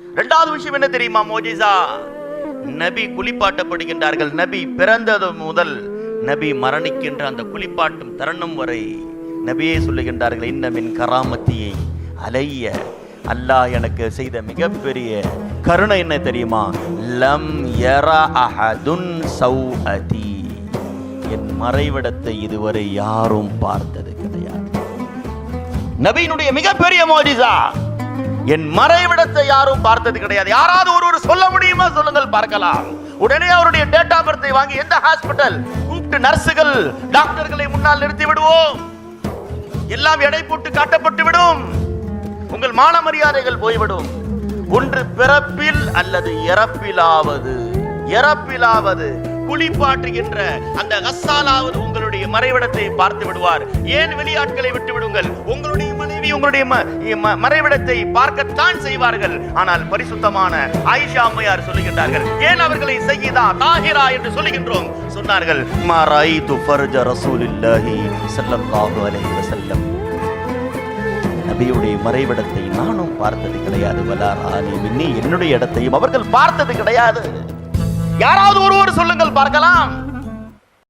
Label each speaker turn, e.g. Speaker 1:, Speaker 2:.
Speaker 1: இரண்டாவது விஷயம் என்ன தெரியுமா மோஜிசா? நபி குளிப்பாட்டப்படுகின்றார்கள். நபி பிறந்தது முதல் நபி மரணிக்கின்ற அந்த குளிப்பாட்டும் தருணம் வரை நபியே சொல்லுகின்றார்கள் இன்னமின் கராமத்தியை அலைய. அல்லாஹ் எனக்கு செய்த மிகப்பெரிய கருணை என்ன தெரியுமா? லம் அஹதுன் சௌஅதி என் மறைவிடத்தை இதுவரை யாரும் பார்த்தது கிடையாது. நபியினுடைய மிகப்பெரிய மோஜிசா என் மறைவிடத்தை யாரும் பார்த்தது கிடையாது. யாராவது ஒருவர் சொல்ல முடியுமா? சொல்லுங்கள் பார்க்கலாம். உடனே அவருடைய டேட்டா பர்த்தை வாங்கி எந்த ஹாஸ்பிட்டல் கூப்பிட்டு நர்சுகள் டாக்டர்களை முன்னால் நிறுத்தி விடுவோம்? எல்லாம் எடை போட்டு காட்டப்பட்டு விடும். உங்கள் மான மரியாதைகள் போய்விடும். ஒன்று பிறப்பில் அல்லது இறப்பிலாவது. இறப்பிலாவது. குளிப்பாற்றுகின்ற அந்த கசாலாவது உங்களுடைய மறைவிடத்தை பார்த்து விடுவார். ஏன் வெளியாட்களை விட்டு விடுங்கள்? உங்களுடைய உங்களுடைய மறைவிடத்தை பார்க்கத்தான் செய்வார்கள். ஆனால் பரிசுத்தமான ஆயிஷா அம்மையார் சொல்லுகின்றார்கள் ஏன் அவர்களை செய்யதா? தாகிரா என்று சொல்லுகின்றோம். சொன்னார்கள் மரைது ஃபர்ஜ ரசூலில்லாஹி ஸல்லல்லாஹு அலைஹி வஸல்லம். நபியுடைய மறைவிடத்தை நானும் பார்த்தது கிடையாது. வலாராணி மின்னி. என்னுடைய இடத்தையும் அவர்கள் பார்த்தது கிடையாது. யாராவது ஒருவர் சொல்லுங்கள் பார்க்கலாம்.